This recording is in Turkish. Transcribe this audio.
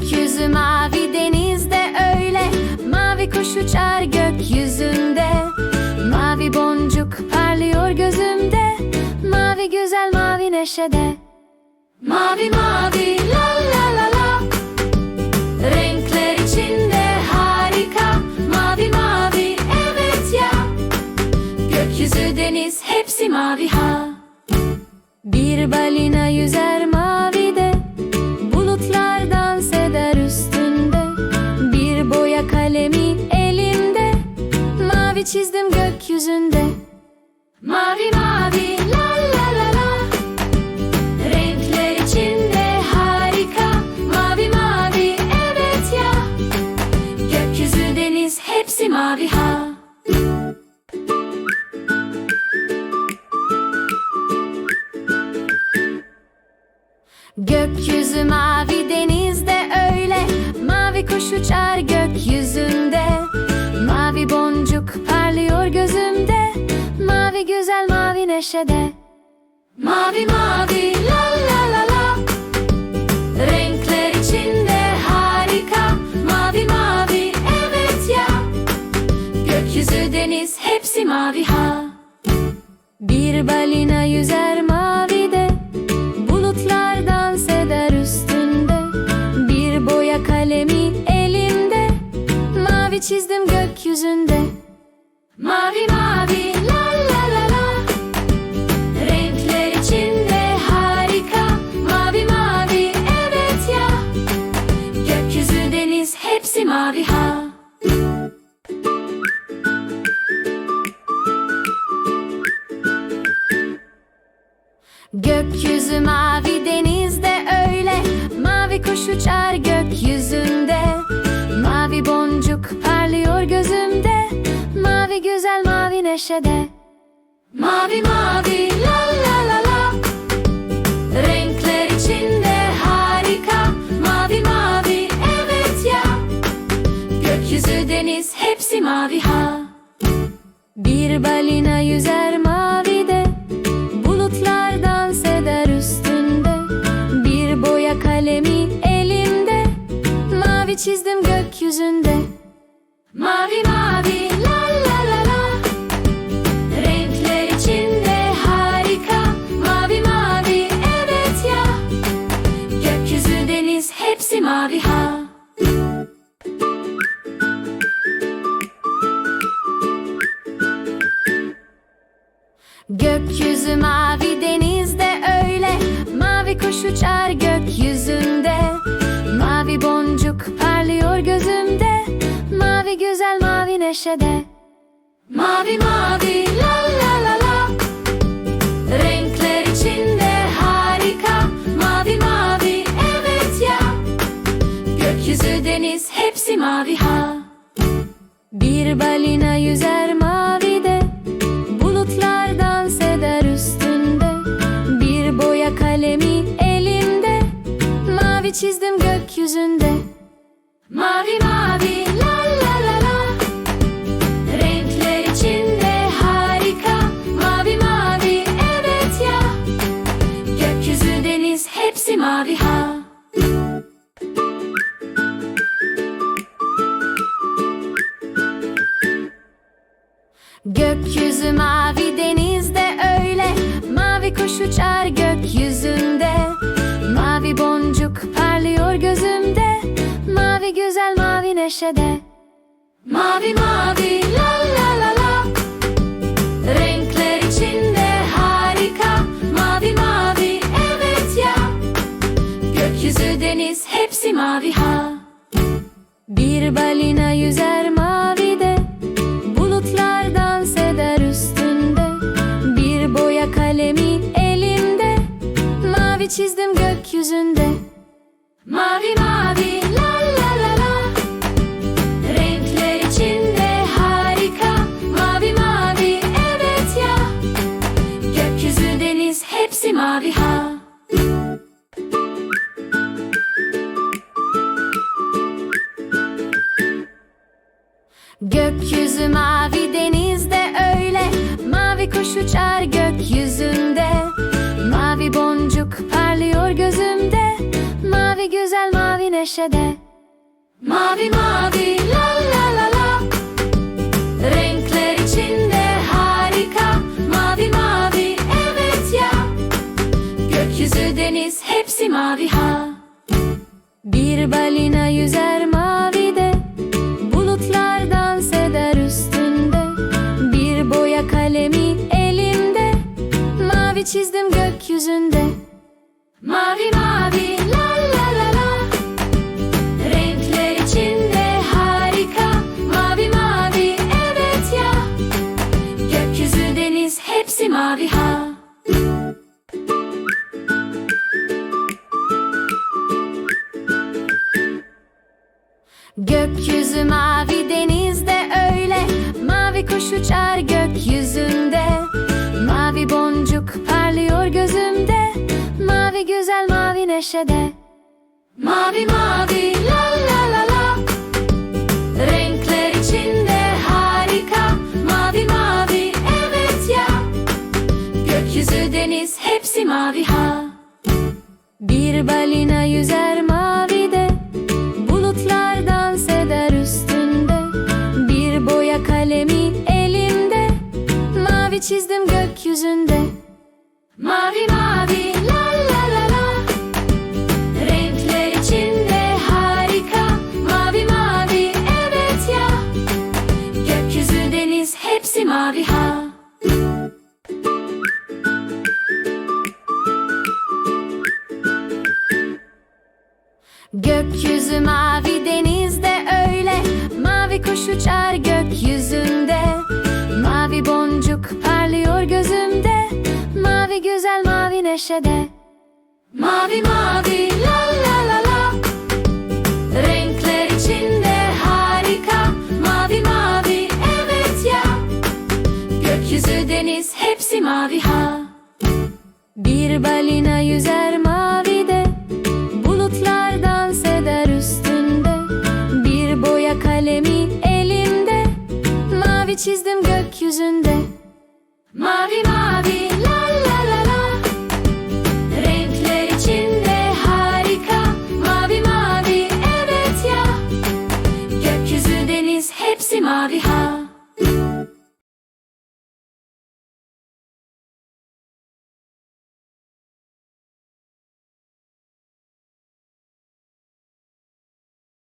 Gökyüzü mavi denizde öyle. Mavi kuş uçar gökyüzünde. Mavi boncuk parlıyor gözümde. Mavi güzel mavi neşede. Mavi mavi la la la la. Renkler içinde harika. Mavi mavi evet ya. Gökyüzü deniz hepsi mavi ha. Bir balina yüzer mavide Çizdim gökyüzünde. Mavi mavi la la la la. Renkler içinde harika. Mavi mavi evet ya. Gökyüzü deniz hepsi mavi ha. Gökyüzü mavi denizde öyle. Mavi kuş uçar güzel mavi neşede. Mavi mavi la la la la. Renkler içinde harika. Mavi mavi evet ya. Gökyüzü deniz hepsi mavi ha. Bir balina yüzer mavide. Bulutlar dans eder üstünde. Bir boya kalemi elimde. Mavi çizdim gökyüzünde. Mavi mavi Gökyüzü mavi denizde öyle. Mavi kuş uçar gökyüzünde. Mavi boncuk parlıyor gözümde. Mavi güzel mavi neşede. Mavi mavi la la la la. Renkler içinde harika. Mavi mavi evet ya. Gökyüzü deniz hepsi mavi ha. Bir balina yüzer mavide Mavi çizdim gökyüzünde. Mavi mavi la la la la. Renkler içinde harika. Mavi mavi evet ya. Gökyüzü deniz hepsi mavi ha. Gökyüzü mavi denizde öyle. Mavi kuş uçar gökyüzünde. Mavi boncuk gözümde. Mavi güzel mavi neşede. Mavi mavi la la la la. Renkler içinde harika. Mavi mavi evet ya. Gökyüzü deniz hepsi mavi ha. Bir balina yüzer Gökyüzü mavi denizde öyle. Mavi kuş uçar gökyüzünde. Mavi boncuk parlıyor gözümde. Mavi güzel mavi neşede. Mavi mavi gökyüzünde Mavi mavi la la la la. Renkler içinde harika. Mavi mavi evet ya. Gökyüzü deniz hepsi mavi ha. Gökyüzü mavi denizde öyle. Mavi kuş uçar gökyüzünde. Mavi boncuk parlıyor gözümde neşede. Mavi mavi la la la la. Renkler içinde harika. Mavi mavi evet ya. Gökyüzü deniz hepsi mavi ha. Bir balina yüzer mavide. Bulutlar dans eder üstünde. Bir boya kalemi elimde. Mavi çizdim gökyüzünde neşede Mavi mavi la la la la. Renkler içinde harika. Mavi mavi evet ya. Gökyüzü deniz hepsi mavi ha. Bir balina yüzer hepsi mavi ha Gökyüzü mavi denizde öyle. Mavi kuş uçar gökyüzünde. Mavi boncuk parlıyor gözümde. Mavi güzel mavi neşede. Mavi mavi Mavi çizdim gökyüzünde. Mavi mavi la la la la. Renkler içinde harika. Mavi mavi evet ya. Gökyüzü deniz hepsi mavi ha